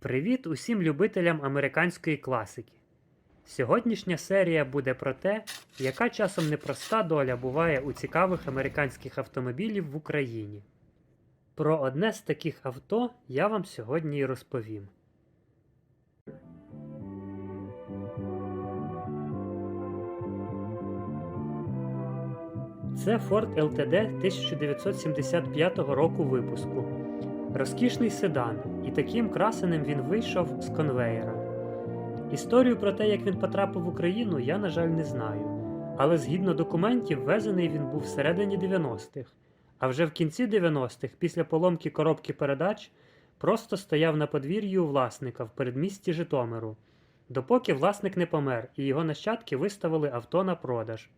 Привіт усім любителям американської класики. Сьогоднішня серія буде про те, яка часом непроста доля буває у цікавих американських автомобілів в Україні. Про одне з таких авто я вам сьогодні і розповім. Це Ford LTD 1975 року випуску. Розкішний седан, і таким красеним він вийшов з конвеєра. Історію про те, як він потрапив в Україну, я, на жаль, не знаю. Але згідно документів, ввезений він був всередині 90-х, а вже в кінці 90-х, після поломки коробки передач, просто стояв на подвір'ї у власника в передмісті Житомиру, допоки власник не помер і його нащадки виставили авто на продаж.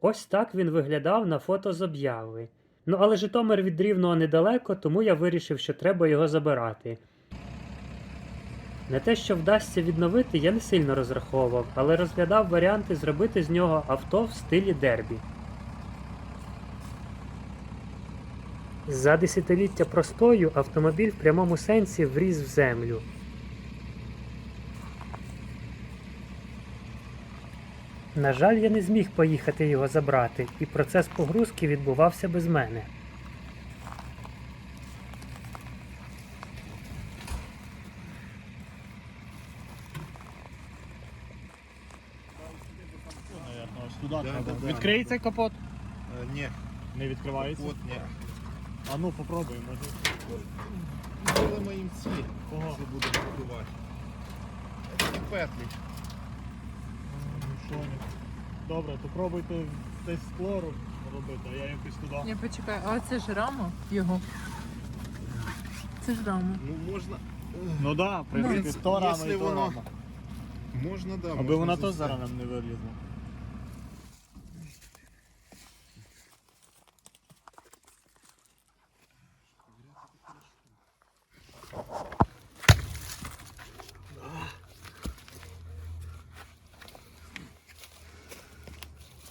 Ось так він виглядав на фото з обяви. Ну, але Житомир від Рівного недалеко, тому я вирішив, що треба його забирати. Не те, що вдасться відновити, я не сильно розраховував, але розглядав варіанти зробити з нього авто в стилі дербі. За десятиліття простою автомобіль в прямому сенсі вріз в землю. На жаль, я не зміг поїхати його забрати, і процес погрузки відбувався без мене. Відкриється капот? Е, Ні, Не відкривається. от ні. А ну попробуй, може. Коли моїм ці, що будемо будувати. Ці петлі. Ну. Добре, то пробуйте десь скло робити, а я якось туди. Я почекаю, а це ж рама його. Це ж рама. Ну можна. Ну да, в принципі, то рама і то воно- рама. Можна, да. Аби можна вона то зараз нам не вилізла.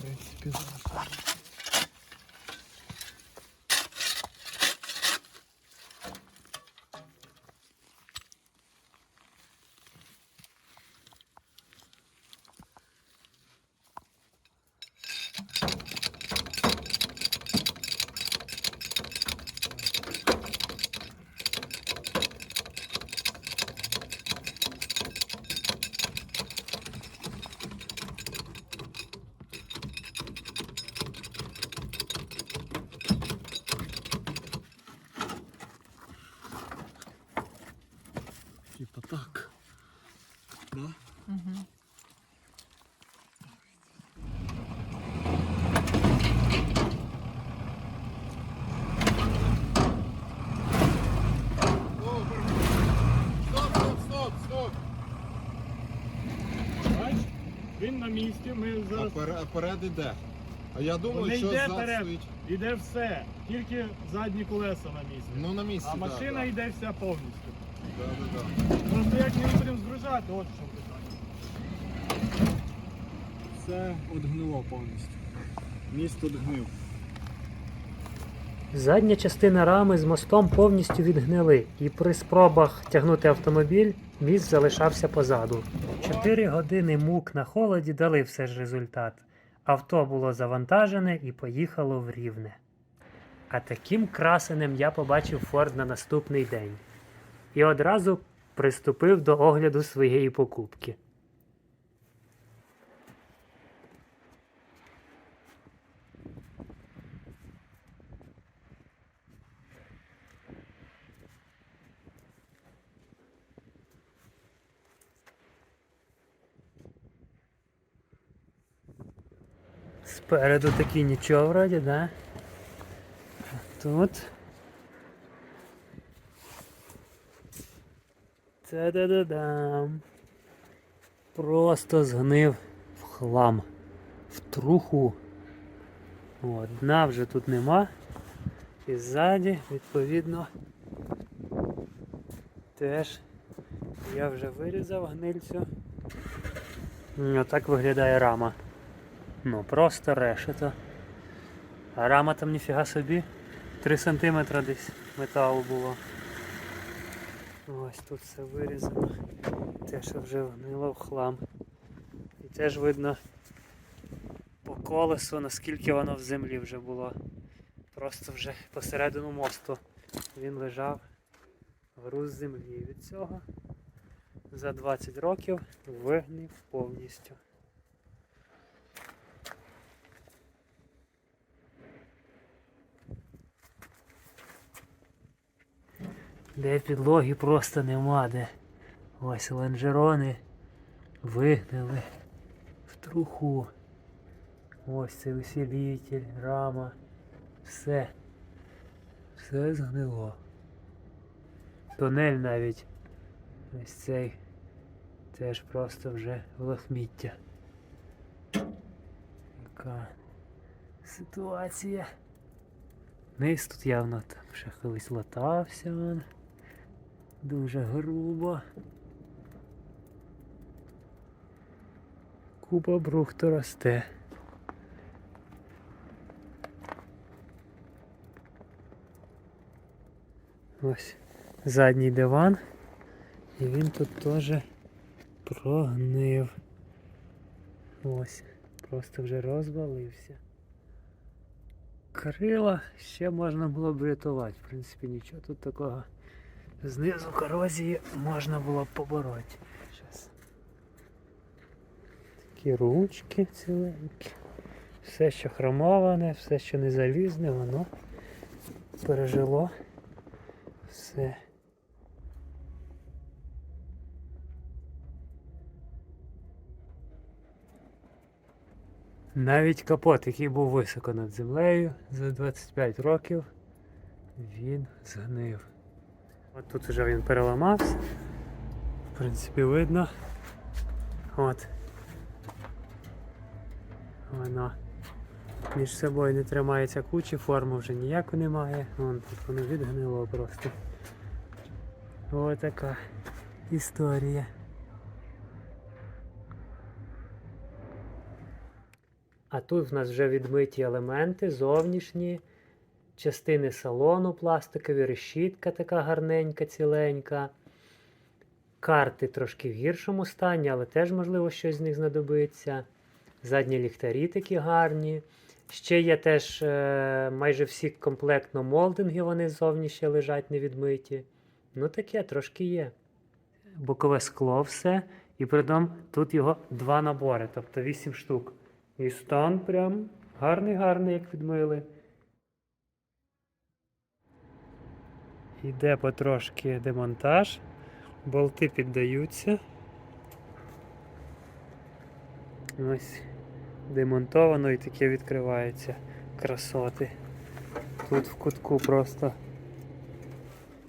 Принципі, зараз. Він на місці, ми А зараз. пере- а перед іде. А я думаю, Не що йде зад перед. стоїть. Іде все, тільки задні колеса на місці. Ну на місці, а да, машина да. йде вся повністю. Да, да, да. Просто як ми будемо згружати, от що питання. Все одгнило повністю. Міст одгнив. Задня частина рами з мостом повністю відгнили, і при спробах тягнути автомобіль міст залишався позаду. Чотири години мук на холоді дали все ж результат. Авто було завантажене і поїхало в рівне. А таким красеним я побачив Форд на наступний день і одразу приступив до огляду своєї покупки. Спереду такі нічого вроді, да? Тут. Та-да-да-дам. Просто згнив в хлам. В труху. От, дна вже тут нема. І ззаді, відповідно, теж я вже вирізав гнильцю. Отак виглядає рама. Ну, просто решето. Рама там ніфіга собі. 3 см десь металу було. Ось тут все вирізано. Те, що вже гнило в хлам. І теж видно по колесу, наскільки воно в землі вже було. Просто вже посередину мосту він лежав груз землі. Від цього за 20 років вигнив повністю. Де підлоги просто нема де. Ось лонжерони вигнили в труху. Ось цей усилитель, рама. Все. Все згнило. Тунель навіть. Ось цей теж просто вже лохміття. Яка ситуація. Низ тут явно там ще колись латався. Дуже грубо. Купа брухту росте. Ось задній диван. І він тут теж прогнив. Ось, просто вже розвалився. Крила ще можна було б врятувати. В принципі, нічого тут такого. Знизу корозії можна було побороти. Щас. Такі ручки ціленькі. Все, що хромоване, все, що не залізне, воно пережило все. Навіть капот, який був високо над землею за 25 років, він згнив. От тут вже він переламався. В принципі, видно. От. Воно між собою не тримається кучі, форми вже ніяку немає. Вон тут воно відгнило просто. Ось така історія. А тут в нас вже відмиті елементи, зовнішні, частини салону пластикові, решітка така гарненька, ціленька. Карти трошки в гіршому стані, але теж, можливо, щось з них знадобиться. Задні ліхтарі такі гарні. Ще є теж е, майже всі комплектно молдинги, вони ззовні ще лежать невідмиті. Ну таке трошки є. Бокове скло все. І притом тут його два набори, тобто 8 штук. І стан прям гарний-гарний, як відмили. Іде потрошки демонтаж. Болти піддаються. Ось демонтовано і таке відкривається красоти. Тут в кутку просто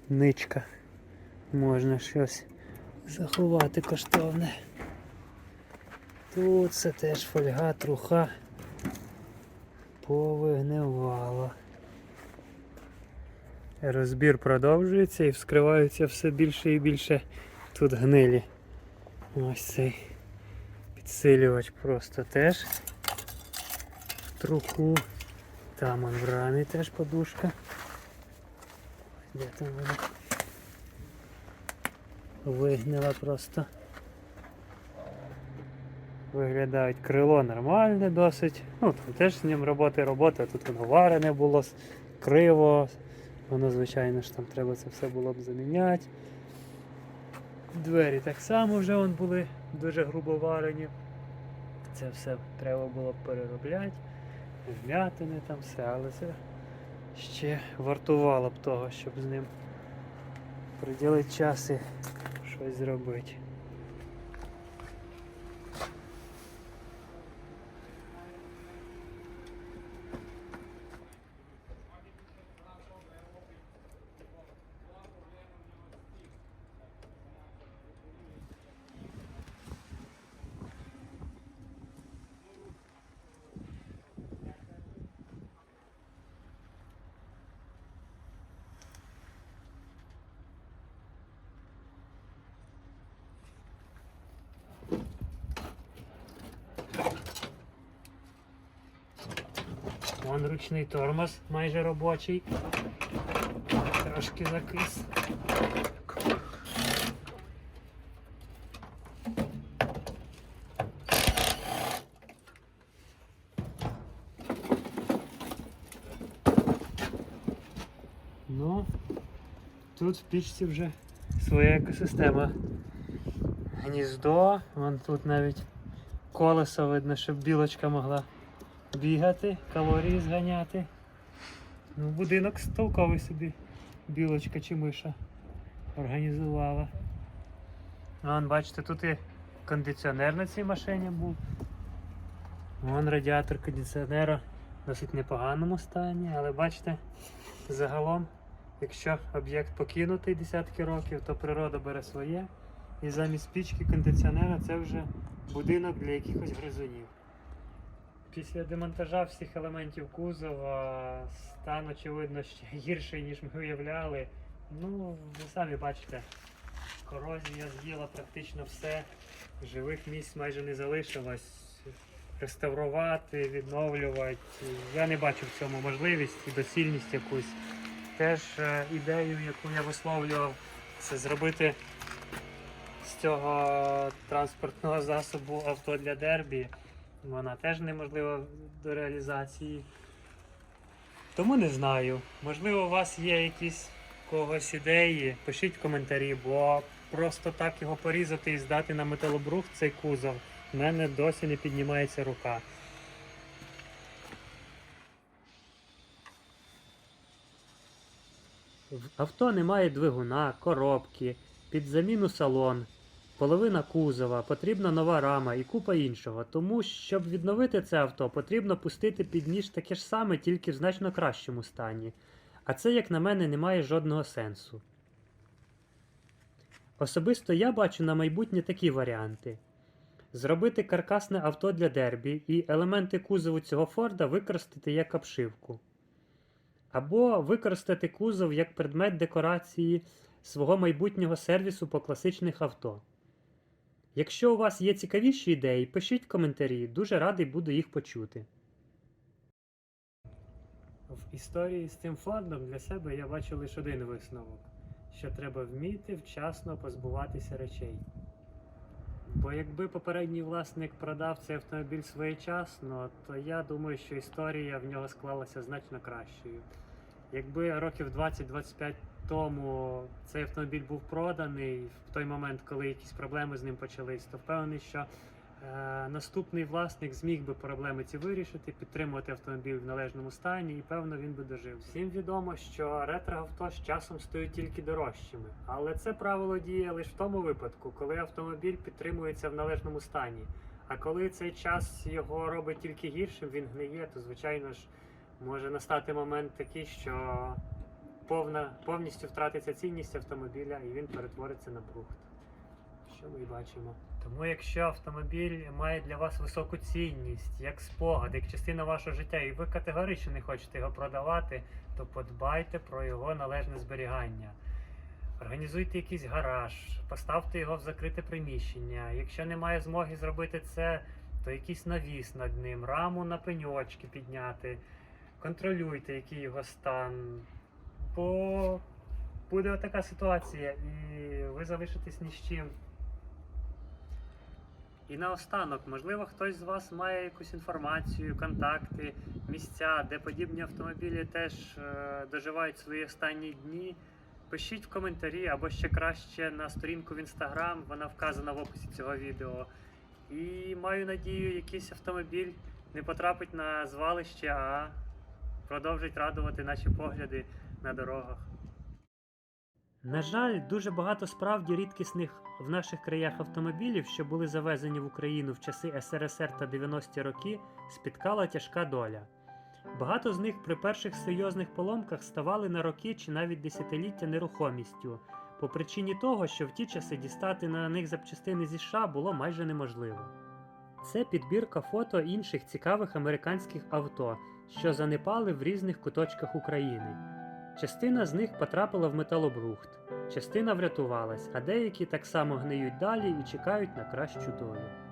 ничка. Можна щось заховати коштовне. Тут це теж фольга, труха повигнивала. Розбір продовжується і вскриваються все більше і більше тут гнилі. Ось цей підсилювач просто теж в труху. Там в рамі теж подушка. Де там вона? Вигнила просто. Виглядають крило нормальне досить. Ну, там теж з ним роботи робота, тут воно варене було криво. Воно, звичайно ж, там треба це все було б заміняти. Двері так само вже вон були дуже грубо варені. Це все треба було б переробляти. Вмятини там все, але це ще вартувало б того, щоб з ним приділити час і щось зробити. Вон ручний тормоз майже робочий. Трошки закис. Ну, тут в пічці вже своя екосистема. Гніздо, вон тут навіть колесо видно, щоб білочка могла бігати, калорії зганяти. Ну, будинок толковий собі. Білочка чи миша організувала. Вон, бачите, тут і кондиціонер на цій машині був. Вон радіатор кондиціонера в досить непоганому стані, але бачите, загалом, якщо об'єкт покинутий десятки років, то природа бере своє. І замість пічки кондиціонера це вже будинок для якихось гризунів. Після демонтажа всіх елементів кузова стан, очевидно, ще гірший, ніж ми уявляли. Ну, ви самі бачите, корозія з'їла практично все. Живих місць майже не залишилось. Реставрувати, відновлювати. Я не бачу в цьому можливість і доцільність якусь. Теж е, ідею, яку я висловлював, це зробити з цього транспортного засобу авто для дербі. Вона теж неможлива до реалізації. Тому не знаю. Можливо, у вас є якісь когось ідеї, пишіть коментарі, бо просто так його порізати і здати на металобрух цей кузов. В мене досі не піднімається рука. В авто немає двигуна, коробки, під заміну салон, половина кузова, потрібна нова рама і купа іншого. Тому, щоб відновити це авто, потрібно пустити під ніж таке ж саме, тільки в значно кращому стані. А це, як на мене, не має жодного сенсу. Особисто я бачу на майбутнє такі варіанти: зробити каркасне авто для дербі і елементи кузову цього Форда використати як обшивку. Або використати кузов як предмет декорації свого майбутнього сервісу по класичних авто. Якщо у вас є цікавіші ідеї, пишіть коментарі, дуже радий буду їх почути. В історії з цим фондом для себе я бачу лише один висновок: що треба вміти вчасно позбуватися речей. Бо якби попередній власник продав цей автомобіль своєчасно, то я думаю, що історія в нього склалася значно кращою. Якби років 20-25 тому цей автомобіль був проданий в той момент, коли якісь проблеми з ним почались, то впевнений, що е, наступний власник зміг би проблеми ці вирішити, підтримувати автомобіль в належному стані, і певно він би дожив. Всім відомо, що ретро-авто з часом стають тільки дорожчими, але це правило діє лише в тому випадку, коли автомобіль підтримується в належному стані. А коли цей час його робить тільки гіршим, він гниє, то звичайно ж може настати момент такий, що повна, повністю втратиться цінність автомобіля і він перетвориться на брухт. Що ми бачимо. Тому якщо автомобіль має для вас високу цінність, як спогад, як частина вашого життя, і ви категорично не хочете його продавати, то подбайте про його належне зберігання. Організуйте якийсь гараж, поставте його в закрите приміщення. Якщо немає змоги зробити це, то якийсь навіс над ним, раму на пеньочки підняти. Контролюйте, який його стан. Бо буде така ситуація, і ви залишитесь ні з чим. І наостанок, можливо, хтось з вас має якусь інформацію, контакти, місця, де подібні автомобілі теж е, доживають свої останні дні. Пишіть в коментарі або ще краще на сторінку в інстаграм, вона вказана в описі цього відео. І маю надію, якийсь автомобіль не потрапить на звалище, а продовжить радувати наші погляди на дорогах. На жаль, дуже багато справді рідкісних в наших краях автомобілів, що були завезені в Україну в часи СРСР та 90-ті роки, спіткала тяжка доля. Багато з них при перших серйозних поломках ставали на роки чи навіть десятиліття нерухомістю, по причині того, що в ті часи дістати на них запчастини зі США було майже неможливо. Це підбірка фото інших цікавих американських авто, що занепали в різних куточках України. Частина з них потрапила в металобрухт, частина врятувалась, а деякі так само гниють далі і чекають на кращу долю.